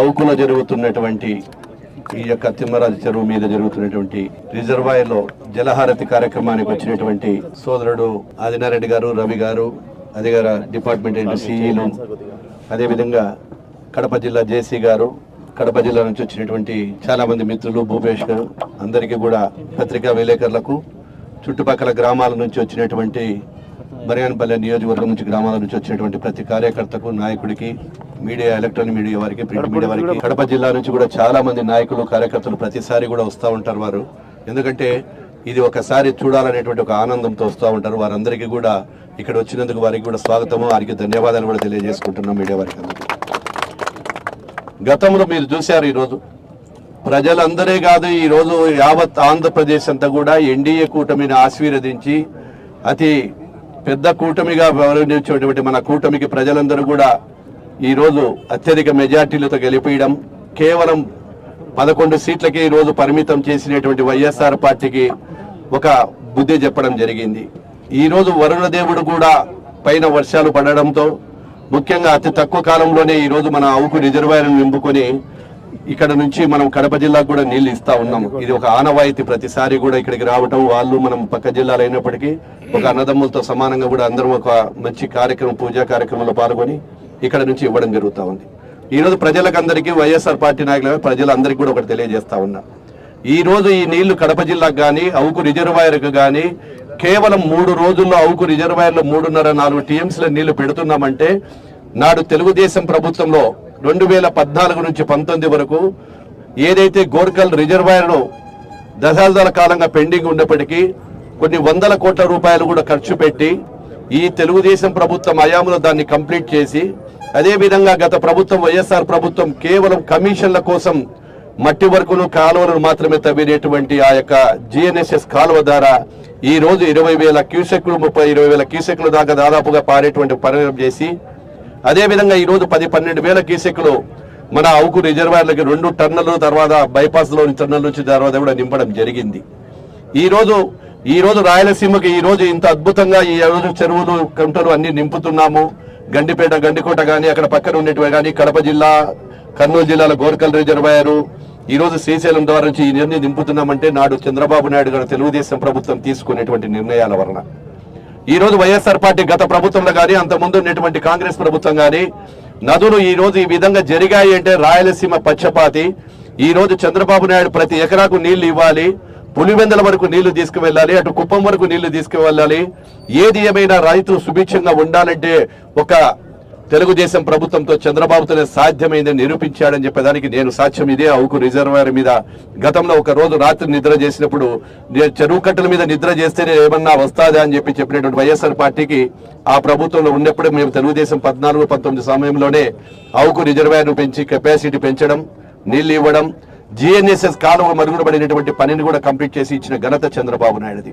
అవుకులో జరుగుతున్నటువంటి ఈ యొక్క తిమ్మరాజు చెరువు మీద జరుగుతున్నటువంటి రిజర్వాయర్లో జలహారతి కార్యక్రమానికి వచ్చినటువంటి సోదరుడు ఆదినారెడ్డి గారు రవి గారు అధికార డిపార్ట్మెంట్ సిఈలు అదేవిధంగా కడప జిల్లా జేసీ గారు కడప జిల్లా నుంచి వచ్చినటువంటి చాలా మంది మిత్రులు భూపేష్ గారు అందరికీ కూడా పత్రికా విలేకరులకు చుట్టుపక్కల గ్రామాల నుంచి వచ్చినటువంటి మరియాన్పల్లె నియోజకవర్గం నుంచి గ్రామాల నుంచి వచ్చినటువంటి ప్రతి కార్యకర్తకు నాయకుడికి మీడియా ఎలక్ట్రానిక్ మీడియా వారికి ప్రింట్ మీడియా వారికి. కడప జిల్లా నుంచి కూడా చాలా మంది నాయకులు కార్యకర్తలు ప్రతిసారి కూడా వస్తూ ఉంటారు వారు. ఎందుకంటే ఇది ఒకసారి చూడాలనేటువంటి ఒక ఆనందంతో వస్తూ ఉంటారు. వారందరికీ కూడా ఇక్కడ వచ్చినందుకు వారికి కూడా స్వాగతము వారికి ధన్యవాదాలు కూడా తెలియజేసుకుంటున్నాం మీడియా వారికి అందరికీ. గతంలో మీరు చూశారు ఈరోజు. ప్రజలందరే కాదు ఈరోజు యావత్ ఆంధ్రప్రదేశ్ అంతా కూడా ఎన్డీఏ కూటమిని ఆశీర్వదించి అతి పెద్ద కూటమిగా వ్యవహరించేటువంటి మన కూటమికి ప్రజలందరూ కూడా ఈరోజు అత్యధిక మెజార్టీలతో గెలిపేయడం కేవలం పదకొండు సీట్లకే ఈరోజు పరిమితం చేసినటువంటి వైఎస్ఆర్ పార్టీకి ఒక బుద్ధి చెప్పడం జరిగింది. ఈరోజు వరుణ దేవుడు కూడా పైన వర్షాలు పడడంతో ముఖ్యంగా అతి తక్కువ కాలంలోనే ఈరోజు మన అవుకు రిజర్వాయర్ నింపుకొని ఇక్కడ నుంచి మనం కడప జిల్లాకు కూడా నీళ్ళు ఇస్తా ఉన్నాం. ఇది ఒక ఆనవాయితీ ప్రతిసారి కూడా ఇక్కడికి రావటం వాళ్ళు మనం పక్క జిల్లాలు అయినప్పటికీ ఒక అన్నదమ్ములతో సమానంగా కూడా అందరం ఒక మంచి కార్యక్రమం పూజా కార్యక్రమంలో పాల్గొని ఇక్కడ నుంచి ఇవ్వడం జరుగుతూ ఉంది. ఈ రోజు ప్రజలకందరికీ వైఎస్ఆర్ పార్టీ నాయకులు ప్రజలందరికీ కూడా ఒకటి తెలియజేస్తా ఉన్నా. ఈరోజు ఈ నీళ్ళు కడప జిల్లాకు కానీ అవుకు రిజర్వాయర్కు కానీ కేవలం మూడు రోజుల్లో అవుకు రిజర్వాయర్లో మూడున్నర నాలుగు టీఎంసీల నీళ్ళు పెడుతున్నామంటే నాడు తెలుగుదేశం ప్రభుత్వంలో రెండు వేల పద్నాలుగు నుంచి పంతొమ్మిది వరకు ఏదైతే గోర్కల్ రిజర్వాయర్ను దశాబ్దాల కాలంగా పెండింగ్ ఉన్నప్పటికీ కొన్ని వందల కోట్ల రూపాయలు కూడా ఖర్చు పెట్టి ఈ తెలుగుదేశం ప్రభుత్వం హయాంలో దాన్ని కంప్లీట్ చేసి అదేవిధంగా గత ప్రభుత్వం వైఎస్ఆర్ ప్రభుత్వం కేవలం కమిషన్ల కోసం మట్టి వరకును కాలువలను మాత్రమే తవ్వినటువంటి ఆ యొక్క జిఎన్ఎస్ఎస్ కాలువ ద్వారా ఈ రోజు ఇరవై వేల క్యూసెక్లు ముప్పై ఇరవై వేల క్యూసెక్ల దాకా దాదాపుగా పారేటువంటి పరిణామం చేసి అదేవిధంగా ఈరోజు ఈ రోజు పది పన్నెండు వేల క్యూసెక్లు మన అవుకు రిజర్వాయర్లకి రెండు టన్నులు తర్వాత బైపాస్లోని టన్నుల నుంచి తర్వాత కూడా నింపడం జరిగింది. ఈ రోజు ఈ రోజు రాయలసీమకి ఈ రోజు ఇంత అద్భుతంగా ఈ రోజు చెరువులు కుంటలు అన్ని నింపుతున్నాము. గండిపేట గండికోట కానీ అక్కడ పక్కన ఉండేటివి కానీ కడప జిల్లా కర్నూలు జిల్లాలో గోర్కల్ రిజర్వాయరు. ఈ రోజు శ్రీశైలం ద్వారా నుంచి ఈ నిర్ణయం నింపుతున్నామంటే నాడు చంద్రబాబు నాయుడు గారు తెలుగుదేశం ప్రభుత్వం తీసుకునేటువంటి నిర్ణయాల వలన. ఈ రోజు వైఎస్ఆర్ పార్టీ గత ప్రభుత్వంలో కానీ అంత ముందు ఉన్నటువంటి కాంగ్రెస్ ప్రభుత్వం కానీ నదులు ఈ రోజు ఈ విధంగా జరిగాయి అంటే రాయలసీమ పచ్చపాతి ఈ రోజు చంద్రబాబు నాయుడు ప్రతి ఎకరాకు నీళ్ళు ఇవ్వాలి. పులివెందల వరకు నీళ్ళు తీసుకువెళ్ళాలి అటు కుప్పం వరకు నీళ్ళు తీసుకువెళ్ళాలి. ఏది ఏమైనా రైతులు సుభిక్షంగా ఉండాలంటే ఒక తెలుగుదేశం ప్రభుత్వంతో చంద్రబాబుతోనే సాధ్యమైందని నిరూపించాడని చెప్పేదానికి నేను సాక్ష్యం ఇదే అవుకు రిజర్వాయర్ మీద. గతంలో ఒక రోజు రాత్రి నిద్ర చేసినప్పుడు చెరువు కట్టల మీద నిద్ర చేస్తేనే ఏమన్నా వస్తాదా అని చెప్పి చెప్పినటువంటి వైఎస్ఆర్ పార్టీకి ఆ ప్రభుత్వంలో ఉన్నప్పుడే మేము తెలుగుదేశం పద్నాలుగు పంతొమ్మిది సమయంలోనే అవుకు రిజర్వాయర్ను పెంచి కెపాసిటీ పెంచడం నీళ్ళు ఇవ్వడం జిఎన్ఎస్ఎస్ కాలువ మరుగునబడినటువంటి పనిని కూడా కంప్లీట్ చేసి ఇచ్చిన ఘనత చంద్రబాబు నాయుడుది.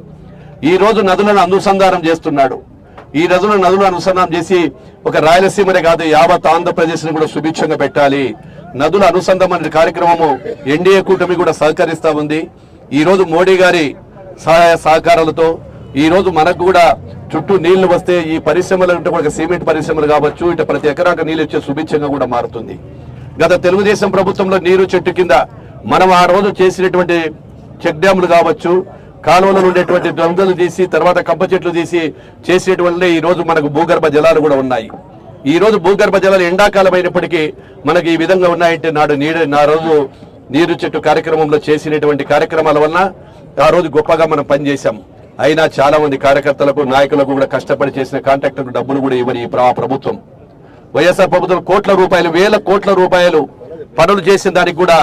ఈ రోజు నదులను అనుసంధానం చేస్తున్నాడు. ఈ రోజున నదులు అనుసంధానం చేసి ఒక రాయలసీమనే కాదు యావత్ ఆంధ్రప్రదేశ్ని కూడా సుభిక్షంగా పెట్టాలి. నదుల అనుసంధానం అనే కార్యక్రమము ఎన్డీఏ కూటమి కూడా సహకరిస్తూ ఉంది. ఈ రోజు మోడీ గారి సహాయ సహకారాలతో ఈ రోజు మనకు కూడా చుట్టూ నీళ్ళు వస్తే ఈ పరిశ్రమలు అంటే ఒక సిమెంట్ పరిశ్రమలు కావచ్చు ఇటు ప్రతి ఎకరాక నీళ్ళు ఇచ్చే సుభిక్షంగా కూడా మారుతుంది. గత తెలుగుదేశం ప్రభుత్వంలో నీరు చెట్టు కింద మనం ఆ రోజు చేసినటువంటి చెక్ డ్యాములు కావచ్చు కాలువలో ఉండేటువంటి దొంగలు తీసి తర్వాత కంప చెట్లు తీసి చేసేటువంటి ఈ రోజు మనకు భూగర్భ జలాలు కూడా ఉన్నాయి. ఈ రోజు భూగర్భ జలాలు ఎండాకాలం అయినప్పటికీ మనకి ఈ విధంగా ఉన్నాయంటే నాడు నీడ నా రోజు నీరు చెట్టు కార్యక్రమంలో చేసినటువంటి కార్యక్రమాల వలన ఆ రోజు గొప్పగా మనం పనిచేశాం. అయినా చాలా మంది కార్యకర్తలకు నాయకులకు కూడా కష్టపడి చేసిన కాంట్రాక్టర్లకు డబ్బులు కూడా ఇవ్వని ఈ ప్రభుత్వం. వైఎస్ఆర్ ప్రభుత్వం కోట్ల రూపాయలు వేల కోట్ల రూపాయలు పనులు చేసిన దానికి కూడా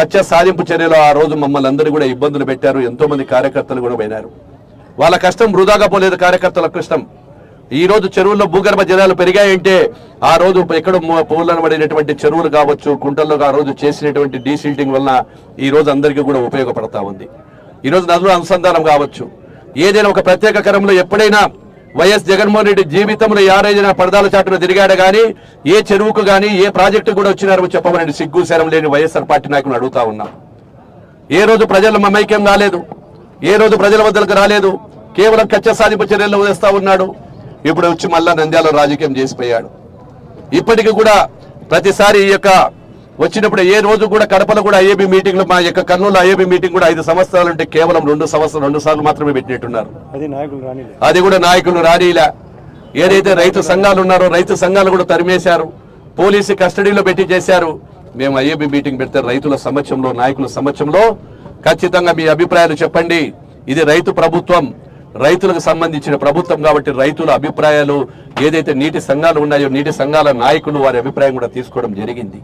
కచ్చ సాధింపు చర్యలో ఆ రోజు మమ్మల్ని అందరూ కూడా ఇబ్బందులు పెట్టారు. ఎంతో మంది కార్యకర్తలు కూడా పోయినారు. వాళ్ళ కష్టం వృధాగా పోలేదు కార్యకర్తల కష్టం. ఈ రోజు చెరువుల్లో భూగర్భ జలాలు పెరిగాయంటే ఆ రోజు ఎక్కడ పూలను పడినటువంటి చెరువులు కావచ్చు కుంటల్లో ఆ రోజు చేసినటువంటి డీసిల్టింగ్ వలన ఈ రోజు అందరికీ కూడా ఉపయోగపడతా ఉంది. ఈ రోజు నదుల అనుసంధానం కావచ్చు. ఏదైనా ఒక ప్రత్యేక క్రమంలో ఎప్పుడైనా వైఎస్ జగన్మోహన్ రెడ్డి జీవితంలో యారైనా పడదాల చాటున తిరిగాడు కానీ ఏ చెరువుకు కానీ ఏ ప్రాజెక్టు కూడా వచ్చినారో చెప్పమని సిగ్గు శరం లేని వైఎస్ఆర్ పార్టీ నాయకులు అడుగుతా ఉన్నా. ఏ రోజు ప్రజల మమైక్యం రాలేదు. ఏ రోజు ప్రజల వద్దకు రాలేదు. కేవలం కచ్చ సాధింపు చర్యల్లో వదిలేస్తా ఉన్నాడు. ఇప్పుడు వచ్చి మళ్ళా నంద్యాల రాజకీయం చేసిపోయాడు. ఇప్పటికీ కూడా ప్రతిసారి ఈ యొక్క వచ్చినప్పుడు ఏ రోజు కూడా కడపలో కూడా ఐఏబీ మీటింగ్లు మా యొక్క కర్నూలు ఐఏబీ మీటింగ్ కూడా ఐదు సంవత్సరాలు అంటే కేవలం రెండు సంవత్సరాలు రెండు సార్లు మాత్రమే పెట్టినట్టున్నారు. అది కూడా నాయకులు రానీలా. ఏదైతే రైతు సంఘాలు ఉన్నారో రైతు సంఘాలు కూడా తరిమేశారు. పోలీసు కస్టడీలో పెట్టి చేశారు. మేము ఐఏబీ మీటింగ్ పెడితే రైతుల సమక్షంలో నాయకుల సమక్షంలో ఖచ్చితంగా మీ అభిప్రాయాలు చెప్పండి. ఇది రైతు ప్రభుత్వం. రైతులకు సంబంధించిన ప్రభుత్వం కాబట్టి రైతుల అభిప్రాయాలు ఏదైతే నీటి సంఘాలు ఉన్నాయో నీటి సంఘాల నాయకులు వారి అభిప్రాయం కూడా తీసుకోవడం జరిగింది.